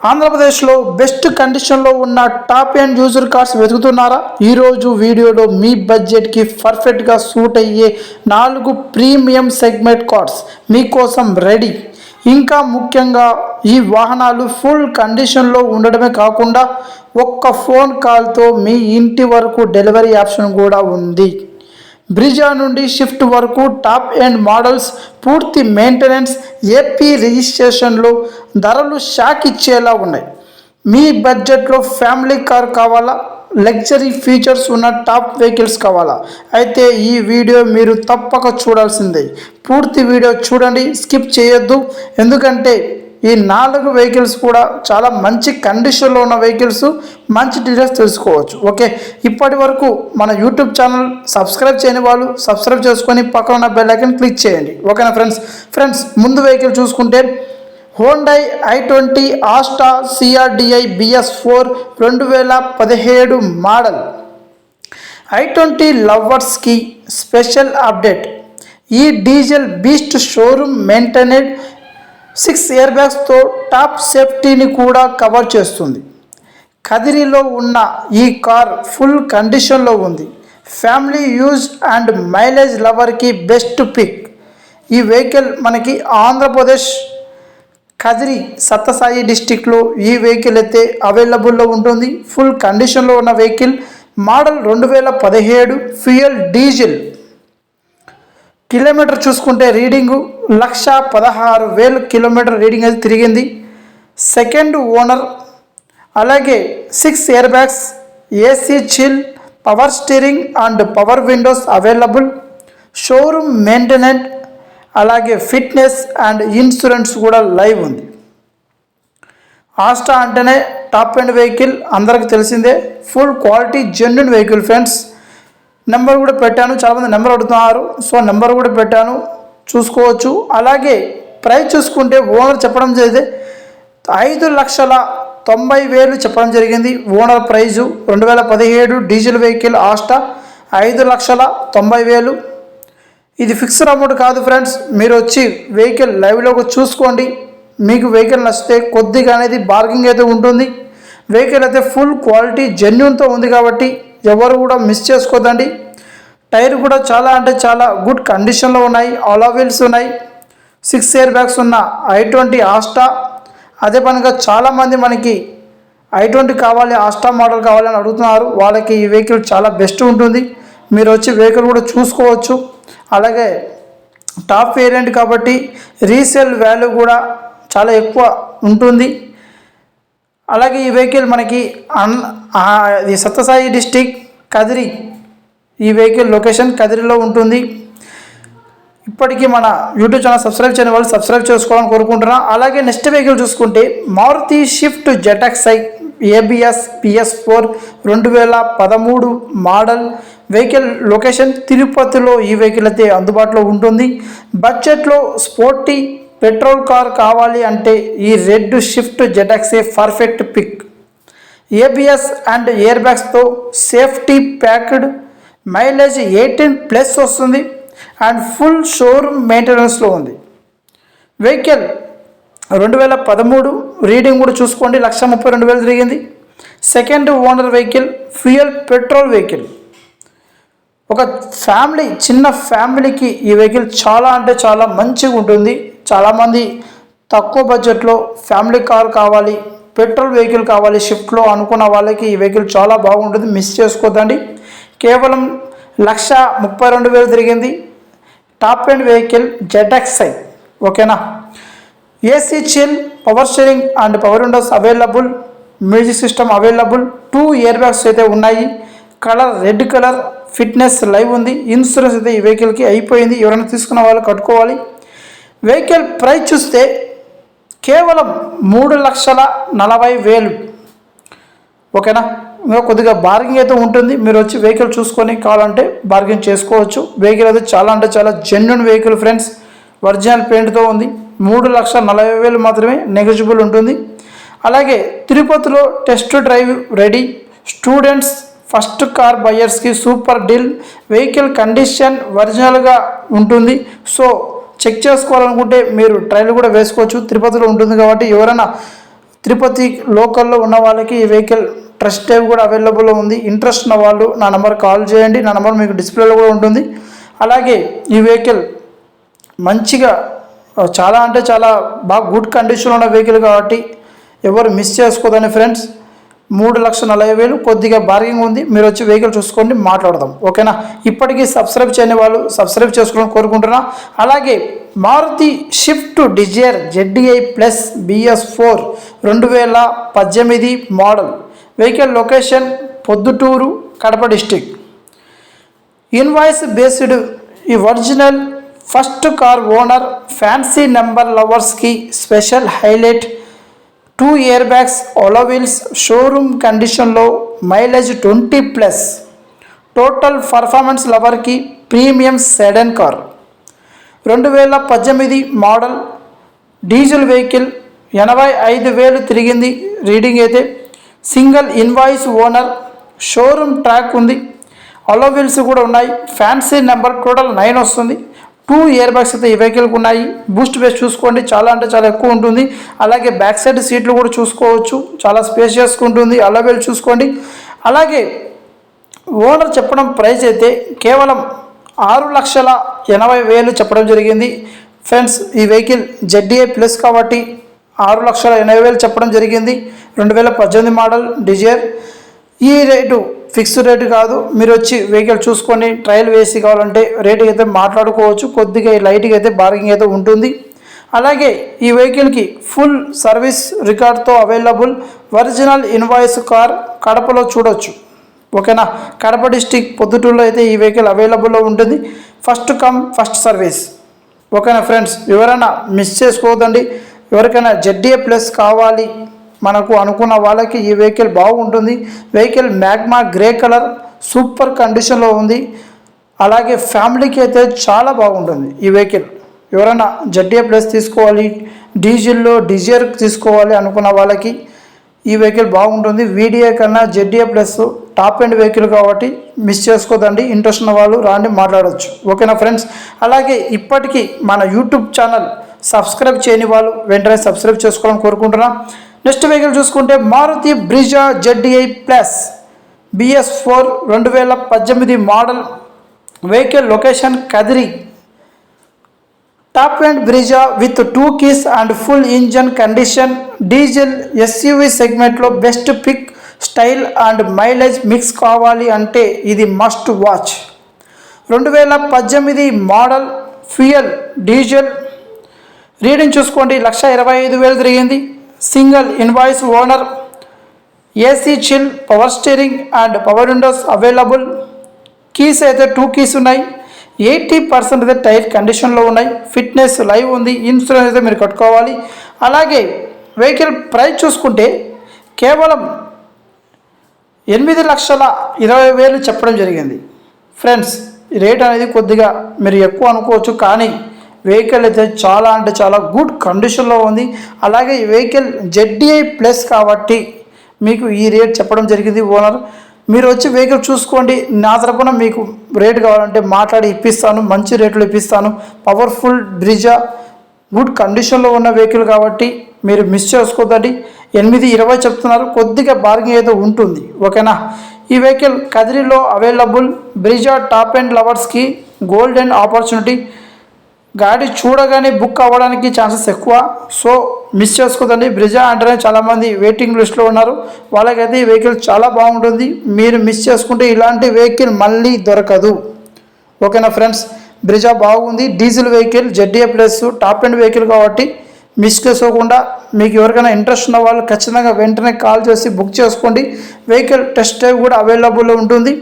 ఆంధ్రప్రదేశ్లో బెస్ట్ కండిషన్లో ఉన్న టాప్ అండ్ యూజర్ కార్డ్స్ వెతుకుతున్నారా? ఈరోజు వీడియోలో మీ బడ్జెట్కి పర్ఫెక్ట్గా సూట్ అయ్యే నాలుగు ప్రీమియం సెగ్మెంట్ కార్డ్స్ మీకోసం రెడీ. ఇంకా ముఖ్యంగా ఈ వాహనాలు ఫుల్ కండిషన్లో ఉండడమే కాకుండా ఒక్క ఫోన్ కాల్తో మీ ఇంటి వరకు డెలివరీ ఆప్షన్ కూడా ఉంది. బ్రిజా నుండి షిఫ్ట్ వరకు టాప్ ఎండ్ మోడల్స్ పూర్తి మెయింటెనెన్స్ ఏపీ రిజిస్ట్రేషన్లో ధరలు షాక్ ఇచ్చేలా ఉన్నాయి. మీ బడ్జెట్లో ఫ్యామిలీ కార్ కావాలా? లగ్జరీ ఫీచర్స్ ఉన్న టాప్ వెహికల్స్ కావాలా? అయితే ఈ వీడియో మీరు తప్పక చూడాల్సిందే. పూర్తి వీడియో చూడండి స్కిప్ చేయొద్దు. ఎందుకంటే ఈ నాలుగు వెహికల్స్ కూడా చాలా మంచి కండిషన్లో ఉన్న వెహికల్స్ మంచి డీటెయిల్స్ తెలుసుకోవచ్చు. ఓకే? ఇప్పటి వరకు మన యూట్యూబ్ ఛానల్ సబ్స్క్రైబ్ చేయని వాళ్ళు సబ్స్క్రైబ్ చేసుకొని పక్కన ఉన్న బెల్ ఐకన్ క్లిక్ చేయండి. ఓకేనా ఫ్రెండ్స్? ఫ్రెండ్స్ ముందు వెహికల్ చూసుకుంటే Hyundai i twenty Asta CRDI BS four రెండు వేల పదిహేడు మోడల్. ఐ ట్వంటీ లవర్స్కి స్పెషల్ అప్డేట్. ఈ diesel beast showroom maintained six air బ్యాగ్స్తో top సేఫ్టీని కూడా కవర్ చేస్తుంది. కదిరిలో ఉన్న ఈ కార్ ఫుల్ కండిషన్లో ఉంది. ఫ్యామిలీ యూజ్ అండ్ మైలేజ్ లవర్కి బెస్ట్ పిక్. ఈ వెహికల్ మనకి ఆంధ్రప్రదేశ్ కదిరి సత్తసాయి డిస్టిక్లో ఈ వెహికల్ అయితే అవైలబుల్లో ఉంటుంది. ఫుల్ కండిషన్లో ఉన్న వెహికల్ మోడల్ రెండు వేల పదిహేడు ఫ్యూయల్ డీజిల్. కిలోమీటర్ చూసుకుంటే రీడింగు లక్ష పదహారు వేలు కిలోమీటర్ రీడింగ్ అయితే తిరిగింది. సెకండ్ ఓనర్ అలాగే six air bags AC chill power steering and power windows available. Showroom maintained అలాగే ఫిట్నెస్ అండ్ ఇన్సూరెన్స్ కూడా లైవ్ ఉంది. ఆస్టా అంటేనే టాప్ ఎండ్ వెహికల్ అందరికి తెలిసిందే. Full quality genuine vehicle friends. Number కూడా పెట్టాను చాలామంది నెంబర్ అడుగుతున్నారు. సో నెంబర్ కూడా పెట్టాను. చూసుకోవచ్చు. అలాగే ప్రైస్ చూసుకుంటే ఓనర్ చెప్పడం జరిగితే ఐదు లక్షల తొంభై వేలు చెప్పడం జరిగింది. ఓనర్ ప్రైజు రెండు వేల పదిహేడు డీజిల్ వెహికల్ ఆస్టా ఐదు లక్షల తొంభై వేలు. ఇది ఫిక్స్డ్ అమౌంట్ కాదు ఫ్రెండ్స్ మీరు వచ్చి వెహికల్ లైవ్లో చూసుకోండి. మీకు వెహికల్ నచ్చితే కొద్దిగా అనేది బార్గింగ్ అయితే ఉంటుంది. వెహికల్ అయితే ఫుల్ క్వాలిటీ జెన్యున్తో ఉంది కాబట్టి ఎవరు కూడా మిస్ చేసుకోదండి. టైర్ కూడా చాలా అంటే చాలా గుడ్ కండిషన్లో ఉన్నాయి. ఆలా వీల్స్ ఉన్నాయి. సిక్స్ ఇయర్ బ్యాగ్స్ ఉన్న ఐ ట్వంటీ ఆస్టా అదే పనిగా చాలామంది మనకి ఐ ట్వంటీ కావాలి ఆస్టా మోడల్ కావాలని అడుగుతున్నారు. వాళ్ళకి ఈ వెహికల్ చాలా బెస్ట్ ఉంటుంది. మీరు వచ్చి వెహికల్ కూడా చూసుకోవచ్చు. అలాగే టాప్ వేరియంట్ కాబట్టి రీసేల్ వాల్యూ కూడా చాలా ఎక్కువ ఉంటుంది. అలాగే ఈ వెహికల్ మనకి అన్ ఇది సత్యసాయి డిస్టిక్ కదిరి. ఈ వెహికల్ లొకేషన్ కదిరిలో ఉంటుంది. ఇప్పటికీ మన యూట్యూబ్ ఛానల్ సబ్స్క్రైబ్ చేయని వాళ్ళు సబ్స్క్రైబ్ చేసుకోవాలని కోరుకుంటున్నాను అలాగే నెక్స్ట్ వెహికల్ చూసుకుంటే Maruti Swift ZXI ABS BS four రెండు వేల పదమూడు మోడల్ వెహికల్ లొకేషన్ తిరుపతిలో ఈ వెహికల్ అయితే అందుబాటులో ఉంటుంది. బడ్జెట్లో స్పోర్టీ పెట్రోల్ కార్ కావాలి అంటే ఈ red Swift ZXI perfect pick. ABS and air బ్యాగ్స్తో safety packed mileage eighteen plus వస్తుంది అండ్ ఫుల్ షోరూమ్ మెయింటెనెన్స్లో ఉంది. వెహికల్ రెండు వేల పదమూడు రీడింగ్ కూడా చూసుకోండి లక్ష ముప్పై రెండు వేలు తిరిగింది. Second owner vehicle fuel petrol vehicle. ఒక ఫ్యామిలీ చిన్న ఫ్యామిలీకి ఈ వెహికల్ చాలా అంటే చాలా మంచిగా ఉంటుంది. చాలామంది తక్కువ బడ్జెట్లో ఫ్యామిలీ కార్ కావాలి పెట్రోల్ వెహికల్ కావాలి షిఫ్ట్లో అనుకున్న వాళ్ళకి ఈ వెహికల్ చాలా బాగుంటుంది. మిస్ చేసుకోదండి. కేవలం లక్ష ముప్పై రెండు వేలు తిరిగింది. టాప్ ఎండ్ వెహికల్ జెటాక్సై ఓకేనా AC chill power steering and power windows available music system available two air bags అయితే ఉన్నాయి. Colour red colour fitness live ఉంది. ఇన్సూరెన్స్ అయితే ఈ వెహికల్కి అయిపోయింది. ఎవరైనా తీసుకున్న వాళ్ళు కట్టుకోవాలి. వెహికల్ ప్రైస్ చూస్తే కేవలం మూడు లక్షల నలభై వేలు. ఓకేనా? ఇంకా కొద్దిగా బార్గింగ్ అయితే ఉంటుంది. మీరు వచ్చి వెహికల్ చూసుకొని కావాలంటే బార్గింగ్ చేసుకోవచ్చు. వెహికల్ అయితే చాలా అంటే చాలా జెన్యున్ వెహికల్ ఫ్రెండ్స్ ఒరిజినల్ పెయింట్తో ఉంది. మూడు లక్షల నలభై వేలు మాత్రమే నెగిజిబుల్ ఉంటుంది. అలాగే తిరుపతిలో test drive ready students first car బయర్స్కి super deal vehicle condition ఒరిజినల్గా ఉంటుంది. సో చెక్ చేసుకోవాలనుకుంటే మీరు ట్రైల్ కూడా వేసుకోవచ్చు. తిరుపతిలో ఉంటుంది కాబట్టి ఎవరైనా తిరుపతి లోకల్లో ఉన్న వాళ్ళకి ఈ వెహికల్ ట్రస్ట్ డ్రైవ్ కూడా అవైలబుల్లో ఉంది. ఇంట్రెస్ట్ ఉన్న వాళ్ళు నా నెంబర్ కాల్ చేయండి. నా నెంబర్ మీకు డిస్ప్లేలో కూడా ఉంటుంది. అలాగే ఈ వెహికల్ మంచిగా చాలా అంటే చాలా బాగా గుడ్ కండిషన్లో ఉన్న వెహికల్ కాబట్టి ఎవరు మిస్ చేసుకోదని ఫ్రెండ్స్ మూడు లక్షల నలభై వేలు కొద్దిగా బార్గింగ్ ఉంది. మీరు వచ్చి వెహికల్ చూసుకోండి మాట్లాడదాం. ఓకేనా? ఇప్పటికీ సబ్స్క్రైబ్ చేయని వాళ్ళు సబ్స్క్రైబ్ చేసుకోవాలని కోరుకుంటున్నా. అలాగే Maruti Swift Dzire ZDI plus BS four రెండు వేల పద్దెనిమిది model vehicle location Proddatur Kadapa district invoice based ఈ original first car owner fancy number లవర్స్కి special highlight two air bags wheels showroom కండిషన్లో mileage twenty plus. Total performance లవర్కి premium sedan car. రెండు వేల పద్దెనిమిది model. Diesel vehicle ఎనభై ఐదు వేలు తిరిగింది. Reading అయితే single invoice owner. Showroom track ఉంది. అలోవిల్స్ కూడా ఉన్నాయి. ఫ్యాన్సీ నెంబర్ టోటల్ నైన్ వస్తుంది. టూ ఇయర్ బ్యాగ్స్ అయితే ఈ వెహికల్కి ఉన్నాయి. బూస్ట్ బేస్ చూసుకోండి. చాలా అంటే చాలా ఎక్కువ ఉంటుంది. అలాగే బ్యాక్ సైడ్ సీట్లు కూడా చూసుకోవచ్చు. చాలా స్పేషియస్గా ఉంటుంది. అలవేలు చూసుకోండి. అలాగే ఓనర్ చెప్పడం ప్రైస్ అయితే కేవలం ఆరు లక్షల ఎనభై వేలు చెప్పడం జరిగింది. ఫ్రెండ్స్ ఈ వెహికల్ జెడ్డీఏ ప్లస్ కాబట్టి ఆరు లక్షల ఎనభై వేలు చెప్పడం జరిగింది. రెండు వేల పద్దెనిమిది మోడల్ డిజైర్. ఈ రేటు ఫిక్స్డ్ రేట్ కాదు. మీరు వచ్చి వెహికల్ చూసుకొని ట్రయల్ వేసి కావాలంటే రేట్ అయితే మాట్లాడుకోవచ్చు. కొద్దిగా లైట్గా అయితే బార్గింగ్ అయితే ఉంటుంది. అలాగే ఈ వెహికల్కి ఫుల్ సర్వీస్ రికార్డ్తో అవైలబుల్ ఒరిజినల్ ఇన్వాయిస్ కార్ కడపలో చూడొచ్చు. ఓకేనా? కడప డిస్టిక్ పొద్దుటూరులో అయితే ఈ వెహికల్ అవైలబుల్లో ఉంటుంది. First come first service. ఓకేనా ఫ్రెండ్స్? ఎవరైనా మిస్ చేసుకోవద్దండి. ఎవరికైనా జెడ్డీఏ ప్లస్ కావాలి. మనకు అనుకున్న వాళ్ళకి ఈ వెహికల్ బాగుంటుంది. Vehicle magma grey colour super కండిషన్లో ఉంది. అలాగే ఫ్యామిలీకి అయితే చాలా బాగుంటుంది ఈ వెహికల్. ఎవరైనా జడ్డీఏ ప్లస్ తీసుకోవాలి డీజిల్లో డిజియర్ తీసుకోవాలి అనుకున్న వాళ్ళకి ఈ వెహికల్ బాగుంటుంది. వీడియో కన్నా ZDI plus top end vehicle కాబట్టి మిస్ చేసుకోదండి. ఇంట్రెస్ట్ ఉన్న వాళ్ళు రాండి మాట్లాడవచ్చు ఓకేనా ఫ్రెండ్స్? అలాగే ఇప్పటికీ మన యూట్యూబ్ ఛానల్ సబ్స్క్రైబ్ చేయని వాళ్ళు వెంటనే సబ్స్క్రైబ్ చేసుకోవాలని కోరుకుంటున్నాను నెక్స్ట్ వెహికల్ చూసుకుంటే Maruti Brezza ZDI plus BS four రెండు వేల పద్దెనిమిది model vehicle location Kadiri. Top and Brezza with two keys and full engine condition diesel SUV సెగ్మెంట్లో best pick style and mileage mix కావాలి అంటే ఇది మస్ట్ వాచ్. రెండు వేల పద్దెనిమిది మోడల్ ఫ్యూయల్ డీజిల్. రీడింగ్ చూసుకోండి లక్ష ఇరవై ఐదు వేలు తిరిగింది. Single invoice owner AC chill power steering and power windows available keys అయితే టూ కీస్ ఉన్నాయి. ఎయిటీ పర్సెంట్ అయితే టైర్ కండిషన్లో ఉన్నాయి. ఫిట్నెస్ లైవ్ ఉంది. ఇన్సూరెన్స్ అయితే మీరు కట్టుకోవాలి. అలాగే వెహికల్ ప్రైస్ చూసుకుంటే కేవలం ఎనిమిది లక్షల ఇరవై వేలు చెప్పడం జరిగింది. ఫ్రెండ్స్ రేట్ అనేది కొద్దిగా మీరు ఎక్కువ అనుకోవచ్చు కానీ వెహికల్ అయితే చాలా అంటే చాలా గుడ్ కండిషన్లో ఉంది. అలాగే ఈ వెహికల్ జెడ్డీఐ ప్లస్ కాబట్టి మీకు ఈ రేట్ చెప్పడం జరిగింది ఓనర్ మీరు వచ్చి వెహికల్ చూసుకోండి. నా తరపున మీకు రేట్ కావాలంటే మాట్లాడి ఇప్పిస్తాను. మంచి రేట్లు ఇప్పిస్తాను. పవర్ఫుల్ బ్రిజా గుడ్ కండిషన్లో ఉన్న వెహికల్ కాబట్టి మీరు మిస్ చేసుకోదండి. ఎనిమిది ఇరవై చెప్తున్నారు. కొద్దిగా బార్గింగ్ అయితే ఉంటుంది. ఓకేనా ఈ వెహికల్ కదిరిలో అవైలబుల్ బ్రిజా టాప్ అండ్ లవర్స్కి గోల్డెన్ ఆపర్చునిటీ గాడి చూడగానే బుక్ అవ్వడానికి ఛాన్సెస్ ఎక్కువ. So miss చేసుకోదండి. బ్రిజా అంటేనే చాలామంది వెయిటింగ్ లిస్ట్లో ఉన్నారు. వాళ్ళకైతే ఈ వెహికల్ చాలా బాగుంటుంది. మీరు మిస్ చేసుకుంటే ఇలాంటి వెహికల్ మళ్ళీ దొరకదు. ఓకేనా ఫ్రెండ్స్? బ్రిజా బాగుంది. Diesel vehicle ZDI plus top end vehicle కాబట్టి మిస్ చేసుకోకుండా మీకు ఎవరికైనా ఇంట్రెస్ట్ ఉన్న వాళ్ళు ఖచ్చితంగా వెంటనే కాల్ చేసి బుక్ చేసుకోండి. వెహికల్ టెస్ట్ డ్రైవ్ కూడా అవైలబుల్లో ఉంటుంది.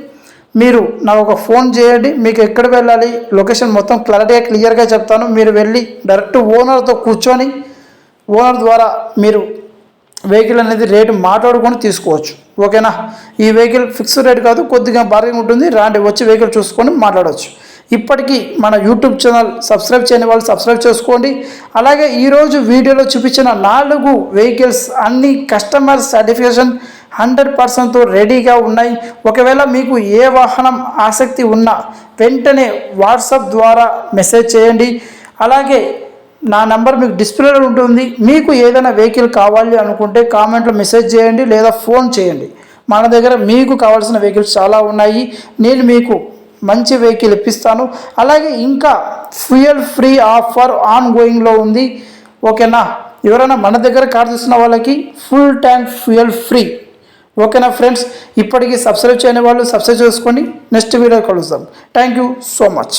మీరు నాకు ఒక ఫోన్ చేయండి మీకు ఎక్కడ వెళ్ళాలి లొకేషన్ మొత్తం క్లారిటీగా క్లియర్గా చెప్తాను. మీరు వెళ్ళి డైరెక్ట్ ఓనర్తో కూర్చొని ఓనర్ ద్వారా మీరు వెహికల్ అనేది రేటు మాట్లాడుకొని తీసుకోవచ్చు. ఓకేనా? ఈ వెహికల్ ఫిక్స్డ్ రేట్ కాదు కొద్దిగా బార్గెన్ ఉంటుంది. రాండి వచ్చి వెహికల్ చూసుకొని మాట్లాడవచ్చు ఇప్పటికీ మన యూట్యూబ్ ఛానల్ సబ్స్క్రైబ్ చేయని వాళ్ళు సబ్స్క్రైబ్ చేసుకోండి. అలాగే ఈరోజు వీడియోలో చూపించిన నాలుగు వెహికల్స్ అన్ని కస్టమర్ సర్టిఫికేషన్ హండ్రెడ్ పర్సెంట్తో రెడీగా ఉన్నాయి. ఒకవేళ మీకు ఏ వాహనం ఆసక్తి ఉన్నా వెంటనే వాట్సాప్ ద్వారా మెసేజ్ చేయండి. అలాగే నా నంబర్ మీకు డిస్ప్లేలో ఉంటుంది. మీకు ఏదైనా వెహికల్ కావాలి అనుకుంటే కామెంట్లో మెసేజ్ చేయండి లేదా ఫోన్ చేయండి. మన దగ్గర మీకు కావాల్సిన వెహికల్స్ చాలా ఉన్నాయి. నేను మీకు మంచి వెహికల్ ఇప్పిస్తాను. అలాగే ఇంకా ఫ్యూయల్ ఫ్రీ ఆఫర్ ఆన్ గోయింగ్లో ఉంది. ఓకేనా? ఎవరైనా మన దగ్గర కార్ తీసుకున్న వాళ్ళకి ఫుల్ ట్యాంక్ ఫ్యూయల్ ఫ్రీ. ఓకేనా ఫ్రెండ్స్ ఇప్పటికీ సబ్స్క్రైబ్ చేయని వాళ్ళు సబ్స్క్రైబ్ చేసుకోండి. నెక్స్ట్ వీడియో కలుస్తాం థ్యాంక్ యూ సో మచ్